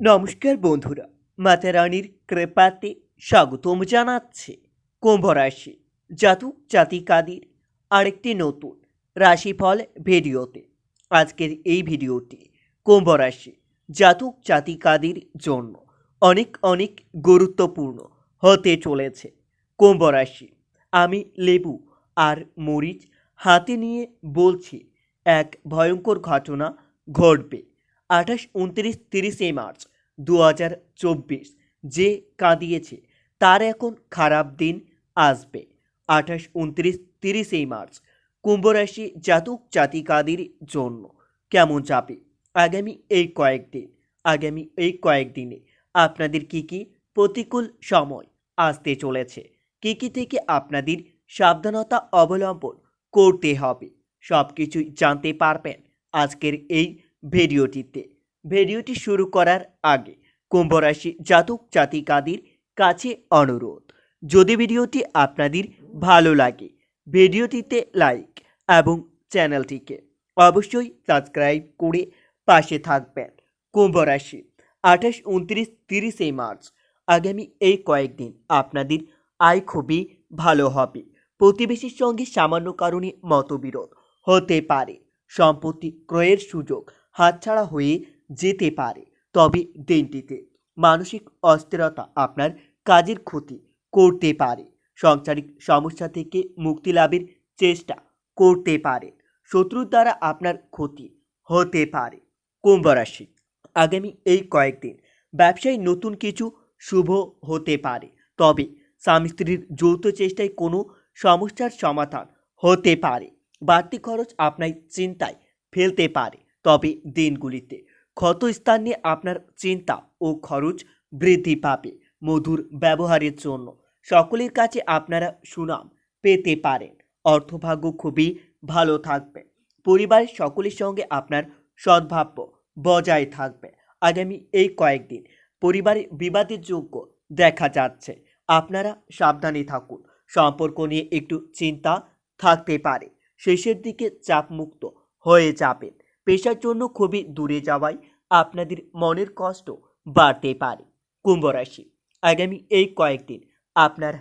নমস্কার বন্ধুরা, মাতা রানীর কৃপাতে স্বাগতম জানাচ্ছে কুম্ভ রাশি জাতক জাতিকাদের আরেকটি নতুন রাশিফল ভিডিওতে। আজকের এই ভিডিওটি কুম্ভ রাশি জাতক জাতিকাদের জন্য অনেক অনেক গুরুত্বপূর্ণ হতে চলেছে। কুম্ভ রাশি, আমি লেবু আর মরিচ হাতে নিয়ে বলছি, এক ভয়ঙ্কর ঘটনা ঘটবে। আঠাশ, উনত্রিশ, তিরিশে মার্চ দু হাজার চব্বিশ। যে কাঁদিয়েছে, তার এখন খারাপ দিন আসবে। আঠাশ, উনত্রিশ, তিরিশে মার্চ কুম্ভরাশি জাতক জাতিকাদের জন্য কেমন যাবে? আগামী এই কয়েকদিন, আগামী এই কয়েকদিনে আপনাদের কি কি প্রতিকূল সময় আসতে চলেছে? কি কি থেকে আপনাদের সাবধানতা অবলম্বন করতে হবে? সব কিছুই জানতে পারবেন আজকের এই ভিডিওটিতে। ভিডিওটি শুরু করার আগে কুম্ভরাশি জাতক জাতিকাদের কাছে অনুরোধ, যদি ভিডিওটি আপনাদের ভালো লাগে, ভিডিওটিতে লাইক এবং চ্যানেলটিকে অবশ্যই সাবস্ক্রাইব করে পাশে থাকবেন। কুম্ভরাশি, আঠাশ, উনত্রিশ, তিরিশে মার্চ আগামী এই কয়েকদিন আপনাদের আয় খুবই ভালো হবে। প্রতিবেশীর সঙ্গে সামান্য কারণে মতবিরোধ হতে পারে। সম্পত্তি ক্রয়ের সুযোগ হাতছাড়া হয়ে যেতে পারে। তবে দিনটিতে মানসিক অস্থিরতা আপনার কাজের ক্ষতি করতে পারে। সাংসারিক সমস্যা থেকে মুক্তি লাভের চেষ্টা করতে পারে। শত্রুর দ্বারা আপনার ক্ষতি হতে পারে। কুম্ভ রাশি। আগামী এই কয়েকদিন ব্যবসায় নতুন কিছু শুভ হতে পারে। তবে স্বামী স্ত্রীর যৌথ চেষ্টায় কোনো সমস্যার সমাধান হতে পারে। বাড়তি খরচ আপনার চিন্তায় ফেলতে পারে। তবে দিনগুলিতে ক্ষত স্থান নিয়ে আপনার চিন্তা ও খরচ বৃদ্ধি পাবে মধুর ব্যবহারের জন্য। সকলের কাছে আপনারা সুনাম পেতে পারেন। অর্থভাগ্য খুবই ভালো থাকবে। পরিবারের সকলের সঙ্গে আপনার সদ্ভাব্য বজায় থাকবে। আগামী এই কয়েকদিন পরিবারে বিবাদের যোগ্য দেখা যাচ্ছে। আপনারা সাবধানে থাকুন। সম্পর্ক নিয়ে একটু চিন্তা থাকতে পারে। শেষের দিকে চাপমুক্ত হয়ে যাবেন। পেশার জন্য খুবই দূরে যাওয়ায় আপনাদের মনের কষ্ট বাড়তে পারে। কুম্ভ রাশি, আগামী এই কয়েকদিন আপনার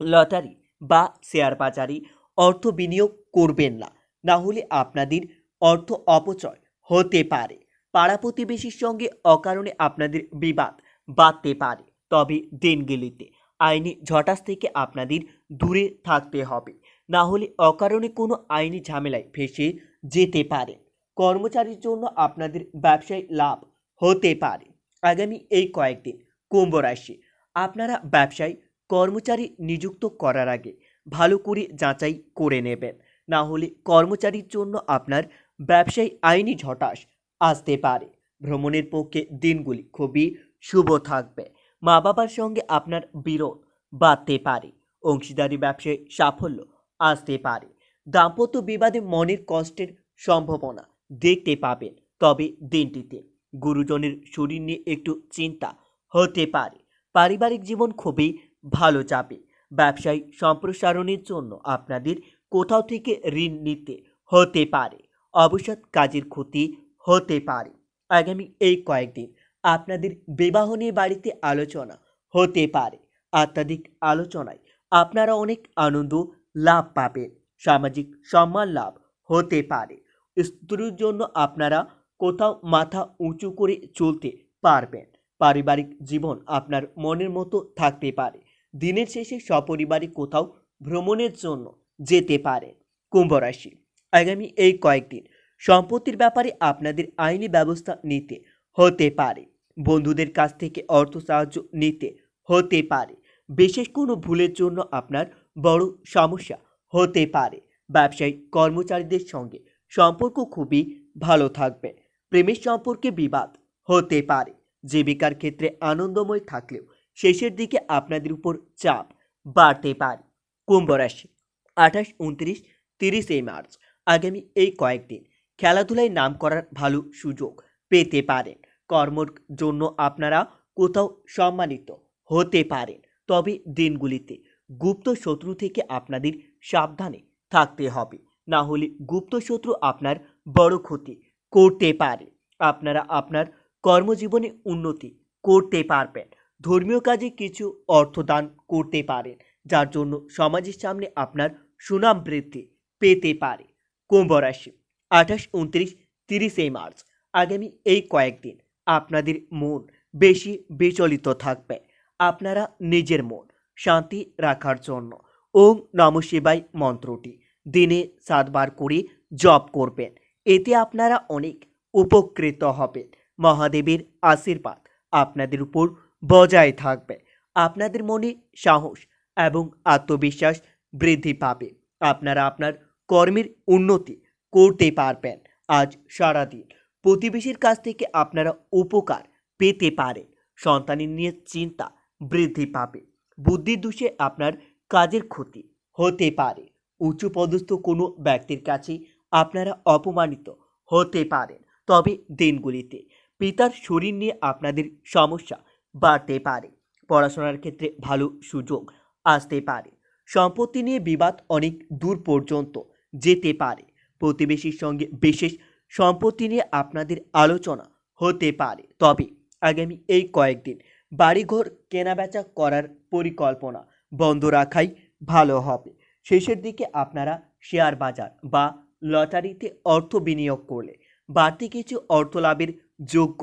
লটারি বা শেয়ার বাজারে অর্থ বিনিয়োগ করবেন না। না হলে আপনাদের অর্থ অপচয় হতে পারে। পাড়া প্রতিবেশীর সঙ্গে অকারণে আপনাদের বিবাদ বাড়তে পারে। তবে দিনগুলিতে আইনি ঝটাস থেকে আপনাদের দূরে থাকতে হবে। না হলে অকারণে কোনো আইনি ঝামেলায় ফেসে যেতে পারে। কর্মচারীর জন্য আপনাদের ব্যবসায় লাভ হতে পারে। আগামী এই কয়েকদিন কুম্ভ রাশি, আপনারা ব্যবসায় কর্মচারী নিযুক্ত করার আগে ভালো করে যাচাই করে নেবেন। না হলে কর্মচারীর জন্য আপনার ব্যবসায় আইনি ঝটাস আসতে পারে। ভ্রমণের পক্ষে দিনগুলি খুবই শুভ থাকবে। মা বাবার সঙ্গে আপনার বিরোধ বাড়তে পারে। অংশীদারি ব্যবসায় সাফল্য আসতে পারে। দাম্পত্য বিবাদে মনের কষ্টের সম্ভাবনা দেখতে পাবেন। তবে দিনটিতে গুরুজনের শরীর নিয়ে একটু চিন্তা হতে পারে। পারিবারিক জীবন খুবই ভালো যাবে। ব্যবসায়ী সম্প্রসারণের জন্য আপনাদের কোথাও থেকে ঋণ নিতে হতে পারে। অবসর কাজের ক্ষতি হতে পারে। আগামী এই কয়েকদিন আপনাদের বিবাহ নিয়ে বাড়িতে আলোচনা হতে পারে। আত্মাধিক আলোচনায় আপনারা অনেক আনন্দ লাভ পাবেন। সামাজিক সম্মান লাভ হতে পারে। স্ত্রীর জন্য আপনারা কোথাও মাথা উঁচু করে চলতে পারবেন। পারিবারিক জীবন আপনার মনের মতো থাকতে পারে। দিনের শেষে সপরিবারে কোথাও ভ্রমণের জন্য যেতে পারে। কুম্ভ রাশি, আগামী এই কয়েকদিন সম্পত্তির ব্যাপারে আপনাদের আইনি ব্যবস্থা নিতে হতে পারে। বন্ধুদের কাছ থেকে অর্থ সাহায্য নিতে হতে পারে। বিশেষ কোনো ভুলের জন্য আপনার বড় সমস্যা হতে পারে। ব্যবসায়িক কর্মচারীদের সঙ্গে সম্পর্ক খুবই ভালো থাকবে। প্রেমের সম্পর্কে বিবাদ হতে পারে। জীবিকার ক্ষেত্রে আনন্দময় থাকলেও শেষের দিকে আপনাদের উপর চাপ বাড়তে পারে। কুম্ভ রাশি, আঠাশ, উনত্রিশ, তিরিশে মার্চ। আগামী এই কয়েকদিন খেলাধুলায় নাম করার ভালো সুযোগ পেতে পারেন। কর্মর জন্য আপনারা কোথাও সম্মানিত হতে পারেন। তবে দিনগুলিতে গুপ্ত শত্রু থেকে আপনাদের সাবধানে থাকতে হবে। না হলে গুপ্ত শত্রু আপনার বড় ক্ষতি করতে পারে। আপনারা আপনার কর্মজীবনে উন্নতি করতে পারবেন। ধর্মীয় কাজে কিছু অর্থদান করতে পারেন, যার জন্য সমাজের সামনে আপনার সুনাম বৃদ্ধি পেতে পারে। কুম্ভ রাশি, আঠাশ, উনত্রিশ, তিরিশে মার্চ। আগামী এই কয়েকদিন আপনাদের মন বেশি বিচলিত থাকবে। আপনারা নিজের মন শান্তি রাখার জন্য। ওম নম শিবাই মন্ত্রটি। দিনে সাতবার করে জপ করবেন। এতে আপনারা অনেক উপকৃত হবেন। মহাদেবের আশীর্বাদ আপনাদের উপর বজায় থাকবে। আপনাদের মনে সাহস এবং আত্মবিশ্বাস বৃদ্ধি পাবে। আপনারা আপনার কর্মের উন্নতি করতে পারবেন। আজ সারাদিন প্রতিবেশীর কাছ থেকে আপনারা উপকার পেতে পারেন। সন্তানের নিয়ে চিন্তা বৃদ্ধি পাবে। বুদ্ধি দোষে আপনার কাজের ক্ষতি হতে পারে। উঁচু পদস্থ কোনো ব্যক্তির কাছে আপনারা অপমানিত হতে পারেন। তবে দিনগুলিতে পিতার শরীর নিয়ে আপনাদের সমস্যা বাড়তে পারে। পড়াশোনার ক্ষেত্রে ভালো সুযোগ আসতে পারে। সম্পত্তি নিয়ে বিবাদ অনেক দূর পর্যন্ত যেতে পারে। প্রতিবেশীর সঙ্গে বিশেষ সম্পত্তি নিয়ে আপনাদের আলোচনা হতে পারে। তবে আগামী এই কয়েকদিন বাড়িঘর কেনাবেচা করার পরিকল্পনা বন্ধ রাখাই ভালো হবে। শেষের দিকে আপনারা শেয়ার বাজার বা লটারিতে অর্থ বিনিয়োগ করলে বাড়তি কিছু অর্থ লাভের যোগ্য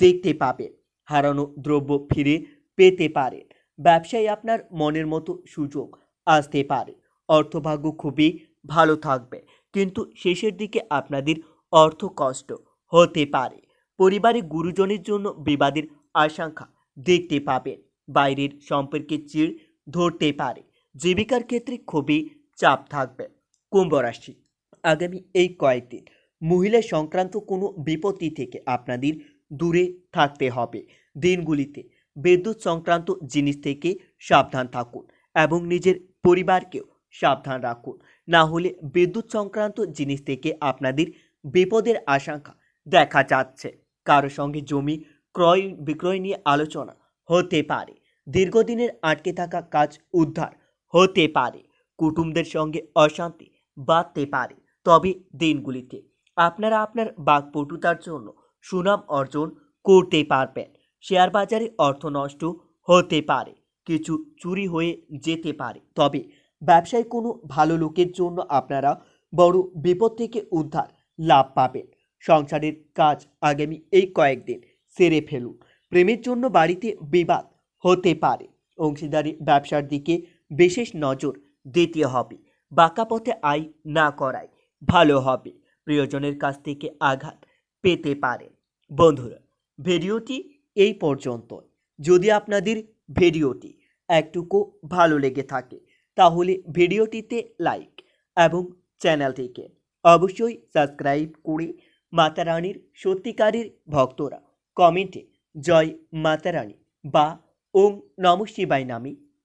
দেখতে পাবেন। হারানো দ্রব্য ফিরে পেতে পারেন ব্যবসায় আপনার মনের মতো সুযোগ আসতে পারে। অর্থভাগ্য খুবই ভালো থাকবে। কিন্তু শেষের দিকে আপনাদের অর্থ কষ্ট হতে পারে। পরিবারে গুরুজনের জন্য বিবাদের আশঙ্কা দেখতে পাবেন। বাইরের সম্পর্কে চিড় ধরতে পারে। জীবিকার ক্ষেত্রে খুবই চাপ থাকবে কুম্ভ রাশি। আগামী এই কয়েকদিন মহিলা সংক্রান্ত কোনো বিপত্তি থেকে আপনাদের দূরে থাকতে হবে। দিনগুলিতে বিদ্যুৎ সংক্রান্ত জিনিস থেকে সাবধান থাকুন এবং নিজের পরিবারকেও সাবধান রাখুন। না হলে বিদ্যুৎ সংক্রান্ত জিনিস থেকে আপনাদের বিপদের আশঙ্কা দেখা যাচ্ছে। কারও সঙ্গে জমি ক্রয় বিক্রয় নিয়ে আলোচনা হতে পারে। দীর্ঘদিনের আটকে থাকা কাজ উদ্ধার হতে পারে, কুটুমদের সঙ্গে অশান্তি বাড়তে পারে। তবে দিনগুলিতে আপনারা আপনার বাকপটুতার জন্য সুনাম অর্জন করতে পারবেন। শেয়ার বাজারে অর্থ নষ্ট হতে পারে, কিছু চুরি হয়ে যেতে পারে। তবে ব্যবসায় কোনো ভালো লোকের জন্য আপনারা বড় বিপদ থেকে উদ্ধার লাভ পাবেন। সংসারের কাজ আগামী এই কয়েকদিন সেরে ফেলুন। প্রেমের জন্য বাড়িতে বিবাদ হতে পারে। অংশীদারি ব্যবসার দিকে বিশেষ নজর দিতে হবে। বাঁকা পথে আয় না করাই ভালো হবে। প্রিয়জনের কাছ থেকে আঘাত পেতে পারেন। বন্ধুরা, ভিডিওটি এই পর্যন্ত যদি আপনাদের ভিডিওটি একটুকু ভালো লেগে থাকে, তাহলে ভিডিওটিতে লাইক এবং চ্যানেলটিকে অবশ্যই সাবস্ক্রাইব করে মাতা রানীর সত্যিকারের ভক্তরা কমেন্টে জয় মাতা রানী বা ওম নম শিবায় নামে